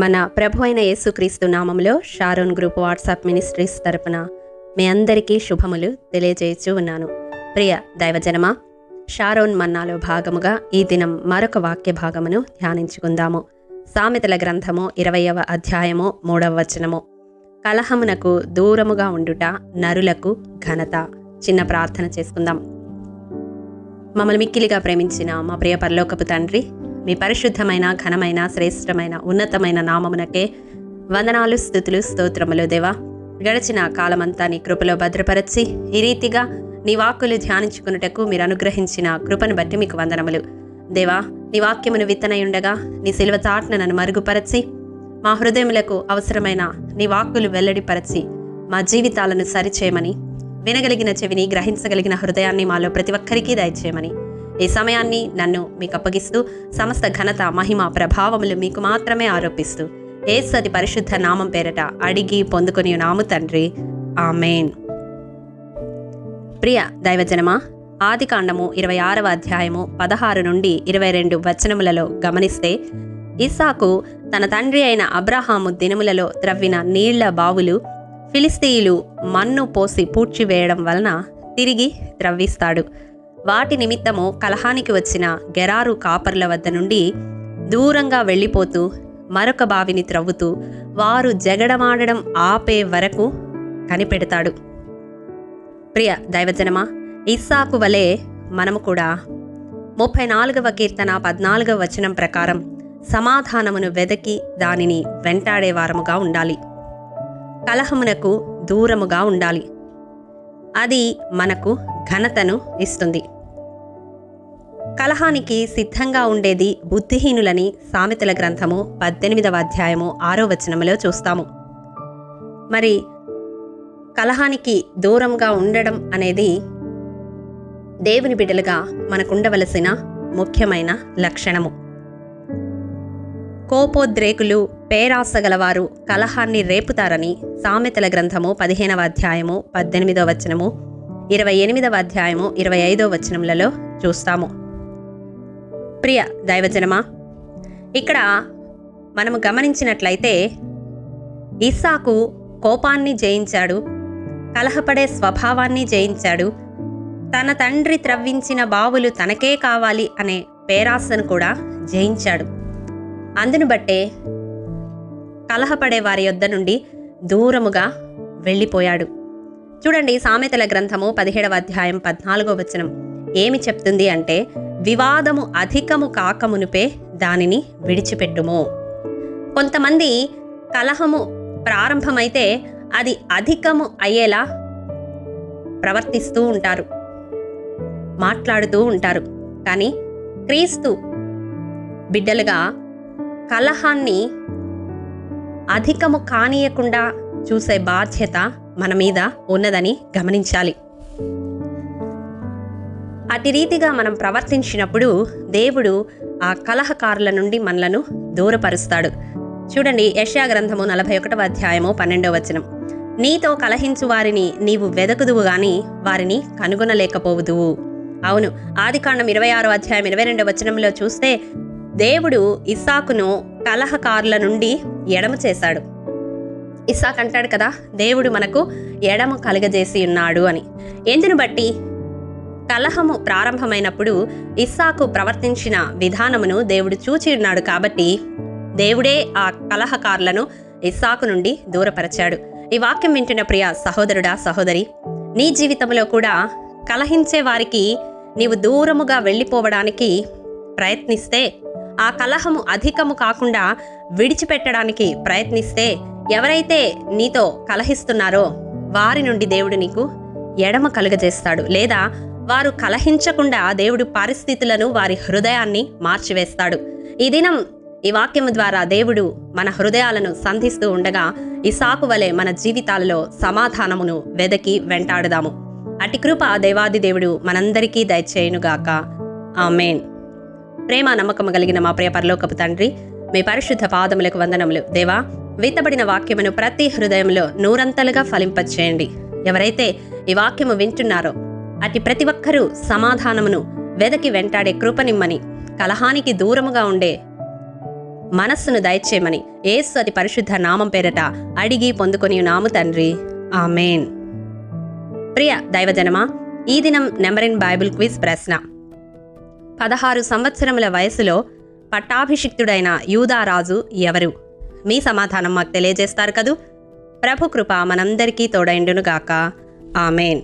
మన ప్రభు అయిన యేసుక్రీస్తు నామంలో షారోన్ గ్రూప్ వాట్సాప్ మినిస్ట్రీస్ తరపున మీ అందరికీ శుభములు తెలియజేయచ్చు ఉన్నాను. ప్రియ దైవజనమా షారోన్ మన్నాలో భాగముగా ఈ దినం మరొక వాక్య భాగమును ధ్యానించుకుందాము. సామెతల గ్రంథము ఇరవయవ అధ్యాయము మూడవ వచనము. కలహమునకు దూరముగా ఉండుట నరులకు ఘనత. చిన్న ప్రార్థన చేసుకుందాం. మమ్మల్ని మిక్కిలిగా ప్రేమించిన మా ప్రియ పరలోకపు తండ్రి మీ పరిశుద్ధమైన ఘనమైన శ్రేష్టమైన ఉన్నతమైన నామమునకే వందనాలు స్థుతులు స్తోత్రములు దేవా. గడిచిన కాలమంతా నీ కృపలో భద్రపరచి ఈ రీతిగా నీ వాక్కులు ధ్యానించుకున్నటకు మీరు అనుగ్రహించిన కృపను బట్టి మీకు వందనములు. దేవా నీ వాక్యమును విత్తనయుండగా నీ సిలువ చాటున నన్ను మరుగుపరచి మా హృదయములకు అవసరమైన నీ వాక్కులు వెల్లడిపరచి మా జీవితాలను సరిచేయమని వినగలిగిన చెవిని గ్రహించగలిగిన హృదయాన్ని మాలో ప్రతి ఒక్కరికి దయచేయమని. ఈ సమయాన్ని నన్ను మీకు అప్పగిస్తూ సమస్త ఘనత మహిమ ప్రభావములు మీకు మాత్రమే ఆరోపిస్తూ ఏసతి పరిశుద్ధ నామం పేరట అడిగి పొందుకుని నాము తండ్రి. ఆమెన్. ప్రియ దైవజనమా ఆది కాండము ఇరవై ఆరవ అధ్యాయము పదహారు నుండి ఇరవై రెండు వచనములలో గమనిస్తే ఇస్సాకు తన తండ్రి అయిన అబ్రహాము దినములలో త్రవ్విన నీళ్ళ బావులు ఫిలిస్తీయులు మన్ను పోసి పూడ్చివేయడం వలన తిరిగి త్రవ్విస్తాడు. వాటి నిమిత్తము కలహానికి వచ్చిన గెరారు కాపర్ల వద్ద నుండి దూరంగా వెళ్ళిపోతూ మరొక బావిని త్రవ్వుతూ వారు జగడమాడడం ఆపే వరకు కనిపెడతాడు. ప్రియ దైవజనమా ఇస్సాకు వలె మనము కూడా ముప్పై నాలుగవ కీర్తన పద్నాలుగవ వచనం ప్రకారం సమాధానమును వెదకి దానిని వెంటాడే వారముగా ఉండాలి. కలహమునకు దూరముగా ఉండాలి. అది మనకు ఘనతను ఇస్తుంది. కలహానికి సిద్ధంగా ఉండేది బుద్ధిహీనులని సామెతల గ్రంథము పద్దెనిమిదవ అధ్యాయము ఆరో వచనములో చూస్తాము. మరి కలహానికి దూరంగా ఉండడం అనేది దేవుని బిడ్డలుగా మనకుండవలసిన ముఖ్యమైన లక్షణము. కోపోద్రేకులు పేరాసగలవారు కలహాన్ని రేపుతారని సామెతల గ్రంథము పదిహేనవ అధ్యాయము పద్దెనిమిదవ వచనము ఇరవై ఎనిమిదవ అధ్యాయము ఇరవై ఐదవ వచనములలో చూస్తాము. ప్రియ దైవజనమా ఇక్కడ మనము గమనించినట్లయితే ఇస్సాకు కోపాన్ని జయించాడు కలహపడే స్వభావాన్ని జయించాడు తన తండ్రి త్రవ్వించిన బావులు తనకే కావాలి అనే పేరాసను కూడా జయించాడు. అందును బట్టే కలహపడే వారి యొద్ద నుండి దూరముగా వెళ్ళిపోయాడు. చూడండి సామెతల గ్రంథము పదిహేడవ అధ్యాయం పద్నాలుగో వచనం. ఏమి చెప్తుంది అంటే వివాదము అధికము కాకమునుపే దానిని విడిచిపెట్టుము. కొంతమంది కలహము ప్రారంభమైతే అది అధికము అయ్యేలా ప్రవర్తిస్తూ ఉంటారు మాట్లాడుతూ ఉంటారు. కానీ క్రీస్తు బిడ్డలుగా కలహాన్ని అధికము కానీయకుండా చూసే బాధ్యత మన మీద ఉన్నదని గమనించాలి. అతి రీతిగా మనం ప్రవర్తించినప్పుడు దేవుడు ఆ కలహకారుల నుండి మనలను దూరపరుస్తాడు. చూడండి యష్యా గ్రంథము నలభై ఒకటవ అధ్యాయము పన్నెండవ వచనం. నీతో కలహించు వారిని నీవు వెదకుదువు గాని వారిని కనుగొనలేకపోవుదువు. అవును ఆదికాండం ఇరవై ఆరో అధ్యాయం ఇరవై రెండవ వచనంలో చూస్తే దేవుడు ఇస్సాకును కలహకారుల నుండి ఎడమ చేశాడు. ఇస్సాక్ అంటాడు కదా దేవుడు మనకు ఎడమ కలుగజేసి ఉన్నాడు అని. ఎందును బట్టి? కలహము ప్రారంభమైనప్పుడు ఇస్సాకు ప్రవర్తించిన విధానమును దేవుడు చూచిన్నాడు కాబట్టి దేవుడే ఆ కలహకారులను ఇస్సాకు నుండి దూరపరచాడు. ఈ వాక్యం వింటున్న ప్రియ సహోదరుడా సహోదరి నీ జీవితంలో కూడా కలహించే వారికి నీవు దూరముగా వెళ్ళిపోవడానికి ప్రయత్నిస్తే ఆ కలహము అధికము కాకుండా విడిచిపెట్టడానికి ప్రయత్నిస్తే ఎవరైతే నీతో కలహిస్తున్నారో వారి నుండి దేవుడు నీకు ఎడమ కలుగజేస్తాడు లేదా వారు కలహించకుండా దేవుడు పరిస్థితులను వారి హృదయాన్ని మార్చివేస్తాడు. ఈ దినం ఈ వాక్యము ద్వారా దేవుడు మన హృదయాలను సంధిస్తూ ఉండగా ఈ సాకు వలె మన జీవితాలలో సమాధానమును వెదకి వెంటాడుదాము. అటి కృప దేవాది దేవుడు మనందరికీ దయచేయునుగాక. ఆమెన్. ప్రేమ నమ్మకము కలిగిన మా ప్రియ పరలోకపు తండ్రి మీ పరిశుద్ధ పాదములకు వందనములు. దేవా విత్తబడిన వాక్యమును ప్రతి హృదయంలో నూరంతలుగా ఫలింపచేయండి. ఎవరైతే ఈ వాక్యము వింటున్నారో అతి ప్రతి ఒక్కరూ సమాధానమును వెదకి వెంటాడే కృపనిమ్మని కలహానికి దూరముగా ఉండే మనస్సును దయచేయమని ఏసు అతి పరిశుద్ధ నామం పేరట అడిగి పొందుకొని నాము తండ్రి. ఆమెన్. ప్రియ దైవజనమా ఈ దినం నెంబరిన్ బైబుల్ బైబిల్ క్విజ్ ప్రశ్న. పదహారు సంవత్సరముల వయసులో పట్టాభిషిక్తుడైన యూదారాజు ఎవరు? మీ సమాధానం మాకు తెలియజేస్తారు కదూ? ప్రభు కృప మనందరికీ తోడైండునుగాక. ఆమెన్.